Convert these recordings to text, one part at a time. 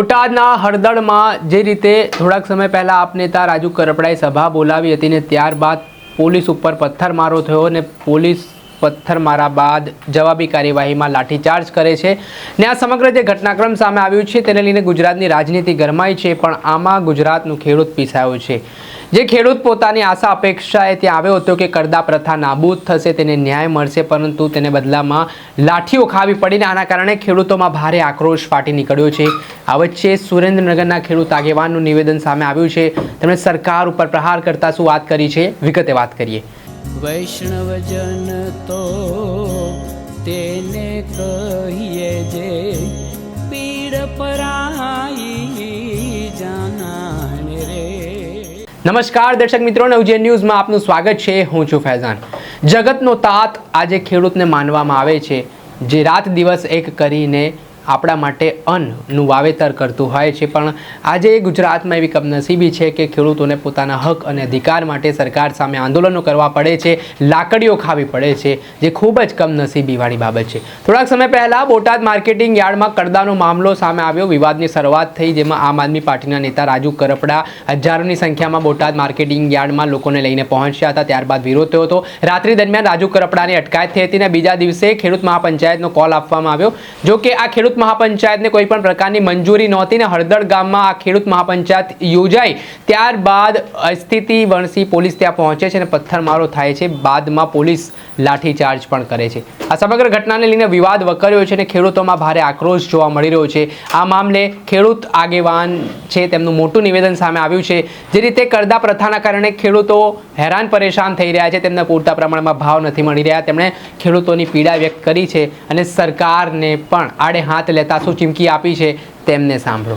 બોટાદના હળદળમાં જે રીતે થોડાક સમય પહેલા આપ નેતા રાજુ કરપડાએ સભા બોલાવી હતી ને ત્યારબાદ પોલીસ ઉપર પથ્થરમારો થયો અને પોલીસ પથ્થરમારા બાદ જવાબી કાર્યવાહીમાં લાઠીચાર્જ કરે છે. ને આ સમગ્ર જે ઘટનાક્રમ સામે આવ્યું છે, તેને લઈને ગુજરાતની રાજનીતિ ગરમાઈ છે, પણ આમાં ગુજરાતનું ખેડૂત પીસાયો છે. જે ખેડૂત પોતાની આશા અપેક્ષાએ ત્યાં આવ્યો હતો કે કરદા પ્રથા નાબૂદ થશે, તેને ન્યાય મળશે, પરંતુ તેને બદલામાં લાઠીઓ ખાવી પડીને આના કારણે ખેડૂતોમાં ભારે આક્રોશ ફાટી નીકળ્યો છે. આ વચ્ચે સુરેન્દ્રનગરના ખેડૂત આગેવાનનું નિવેદન સામે આવ્યું છે. તેમણે સરકાર ઉપર પ્રહાર કરતા શું વાત કરી છે? વિગતે વાત કરીએ. વૈષ્ણવજન તો તેને કહીએ જે પીડ પરાઈ જાનાને રે. નમસ્કાર દર્શક મિત્રો, નવજે ન્યૂઝમાં આપનું સ્વાગત છે. હું છું ફૈઝાન. જગતનો તાત આજે ખેડૂતને માનવામાં આવે છે. જે રાત દિવસ એક કરીને આપણા માટે અન્નનું વાવેતર કરતું હોય છે. પણ આજે ગુજરાતમાં એવી કમનસીબી છે કે ખેડૂતોને પોતાના હક અને અધિકાર માટે સરકાર સામે આંદોલનો કરવા પડે છે, લાકડીઓ ખાવી પડે છે, જે ખૂબ જ કમનસીબીવાળી બાબત છે. થોડાક સમય પહેલાં બોટાદ માર્કેટિંગ યાર્ડમાં કરદાનો મામલો સામે આવ્યો. વિવાદની શરૂઆત થઈ, જેમાં આમ આદમી પાર્ટીના નેતા રાજુ કરપડા હજારોની સંખ્યામાં બોટાદ માર્કેટિંગ યાર્ડમાં લોકોને લઈને પહોંચ્યા હતા. ત્યારબાદ વિરોધ થયો હતો. રાત્રિ દરમિયાન રાજુ કરપડાની અટકાયત થઈ હતી અને બીજા દિવસે ખેડૂત મહાપંચાયતનો કોલ આપવામાં આવ્યો. જો કે આ ખેડૂત મહાપંચાયતને કોઈ પણ પ્રકારની મંજૂરી નહોતી ને હળદળ ગામમાં આ ખેડૂત મહાપંચાયત યોજાઈ. ત્યારબાદ સ્થિતિ વણસી પોલીસ ત્યાં પહોંચે છે અને પથ્થરમારો થાય છે. બાદમાં પોલીસ લાઠીચાર્જ પણ કરે છે. આ સમગ્ર ઘટનાને લઈને વિવાદ વકર્યો છે અને ખેડૂતોમાં ભારે આક્રોશ જોવા મળી રહ્યો છે. આ મામલે ખેડૂત આગેવાન છે તેમનું મોટું નિવેદન સામે આવ્યું છે. જે રીતે કરદા પ્રથાના કારણે ખેડૂતો હેરાન પરેશાન થઈ રહ્યા છે. તેમને પૂરતા પ્રમાણમાં ભાવ નથી મળી રહ્યા. તેમણે ખેડૂતોની પીડા વ્યક્ત કરી છે અને સરકારને પણ આડે હાથ લેતા શું ચીમકી આપી છે તેમને સાંભળો.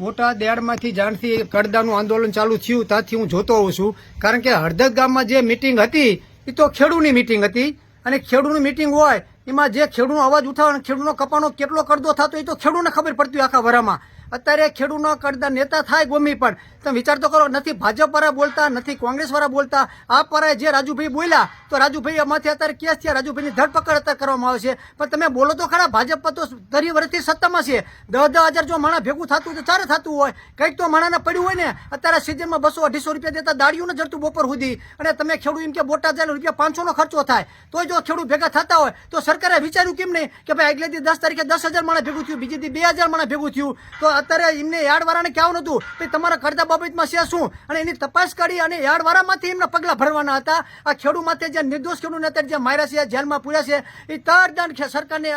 મોટા દેડમાંથી જાણથી કડદાનું આંદોલન ચાલુ થયું, ત્યાંથી હું જોતો હોઉં છું. કારણ કે હળદદ ગામમાં જે મિટિંગ હતી એ તો ખેડૂની મિટિંગ હતી. અને ખેડૂની મિટિંગ હોય, એમાં જે ખેડૂનો અવાજ ઉઠાવે ખેડૂનો કપાનો કેટલો કરદો થતો એ તો ખેડૂને ખબર પડતી આખા વરામાં. અત્યારે ખેડૂનો કડદા નેતા થાય ગોમી પણ. તમે વિચાર તો કરો, નથી ભાજપ વાળા બોલતા, નથી કોંગ્રેસ વાળા બોલતા. આ પરાય જે રાજુભાઈ બોલ્યા, તો રાજુભાઈ એમાંથી અત્યારે કેસ થયા રાજુભાઈની ધરપકડ અત્યારે કરવામાં આવે છે. પણ તમે બોલો તો ખરા, ભાજપ પર તો દરી વર્ષથી સત્તામાં છે. દસ દસ હજાર જો માણા ભેગું થતું તો ચારે થતું હોય. કંઈક તો માણાને પડ્યું હોય ને, અત્યારે સિઝનમાં બસો અઢીસો રૂપિયા દેતા દાડીઓ ને જડતું બપોર સુધી. અને તમે ખેડૂત એમ કે બોટાદ જાય રૂપિયા પાંચસોનો ખર્ચો થાય. તો જો ખેડૂત ભેગા થતા હોય, તો સરકારે વિચાર્યું કેમ નહીં કે ભાઈ, આગલે દી દસ તારીખે દસ હજાર માણા ભેગું થયું, બીજી દી બે હજાર માણા ભેગું થયું. તો અત્યારે એમને યાર્ડવાળાને કહેવાનું હતું કે તમારા કરતા બાબતમાં છે શું? અને એની તપાસ કરી અને યાર્ડવાળામાંથી એમના પગલાં ભરવાના હતા. આ ખેડૂત માથે જે નિર્દોષ ખેડૂતને અત્યારે જે માર્યા છે, જેલમાં પૂર્યા છે, એ તરદંડ સરકારને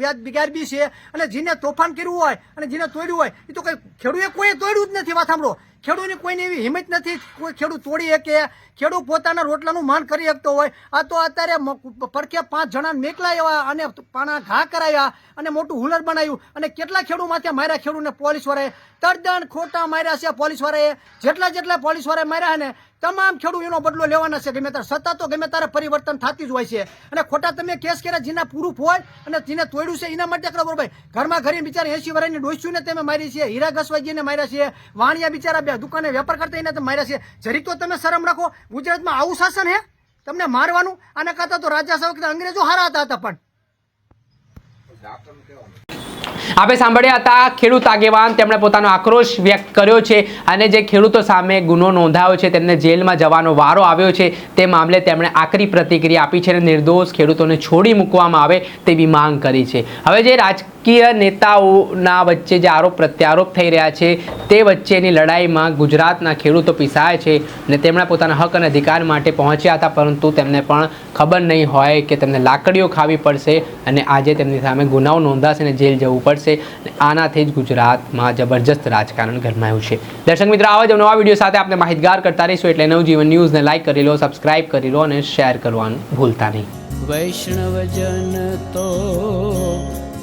વ્યાજ બિગાડબી છે. અને જેને તોફાન કર્યું હોય અને જેને તોડ્યું હોય, એ તો કઈ ખેડૂએ કોઈ તોડ્યું જ નથી. વાત સાંભળો. ખેડૂતની કોઈની એવી હિંમત નથી, કોઈ ખેડૂત તોડી શકે, ખેડૂત પોતાના રોટલાનું માન કરી શકતો હોય. આ તો અત્યારે મ- પાંચ જણા મેકલાયા અને પાણા ઘા કરાયા અને મોટું હુલર બનાવ્યું. અને કેટલા ખેડૂત માથે માર્યા ખેડૂતને પોલીસવાળાએ તદ્દન ખોટા માર્યા છે પોલીસવાળાએ જેટલા જેટલા પોલીસવાળાએ માર્યા ને તમામ ખેડૂત એનો બદલો લેવાના છે. ગમે ત્યારે સત્તા તો ગમે ત્યારે પરિવર્તન થતી જ હોય છે. અને ખોટા તમે કેસ કર્યા જેના પૂરું હોય અને જેને તોડ્યું છે એના માટે કરો બરોબર. ઘરમાં ઘરે બિચારા એસી વર્ષની ડોસ્યુને તમે મારી છે. હીરા ઘસવાજીને માર્યા છે. વાણિયા બિચારા બે દુકાને વેપાર કરતા એને તમે માર્યા છે. જરીક તો તમે શરમ રાખો, ગુજરાતમાં આવું શાસન હે? તમને મારવાનું? આના કરતા તો રાજા સાહેબ અંગ્રેજો હારા હતા પણ. આપણે સાંભળ્યા હતા, ખેડૂત આગેવાન તેમણે પોતાનો આક્રોશ વ્યક્ત કર્યો છે અને જે ખેડૂતો સામે ગુનો નોંધાયો છે, તેમને જેલમાં જવાનો વારો આવ્યો છે, તે મામલે તેમણે આકરી પ્રતિક્રિયા આપી છે અને નિર્દોષ ખેડૂતોને છોડી મૂકવામાં આવે તેવી માંગ કરી છે. હવે જે રાજકીય નેતાઓના વચ્ચે જે આરોપ પ્રત્યારોપ થઈ રહ્યા છે, તે વચ્ચેની લડાઈમાં ગુજરાતના ખેડૂતો પીસાય છે અને તેમણે પોતાના હક અને અધિકાર માટે પહોંચ્યા હતા, પરંતુ તેમને પણ ખબર નહીં હોય કે તેમને લાકડીઓ ખાવી પડશે અને આજે તેમની સામે ગુનાઓ નોંધાશે અને જેલ જવું પડશે. આનાથી જ ગુજરાતમાં જબરજસ્ત રાજકારણ ગરમાયું છે. દર્શક મિત્રો, આવા જ નવા વીડિયો સાથે આપણે માહિતગાર કરતા રહીશું એટલે નવજીવન ન્યૂઝને લાઇક કરી લો, સબસ્ક્રાઇબ કરી લો અને શેર કરવાનું ભૂલતા નહીં. વૈષ્ણવજન તો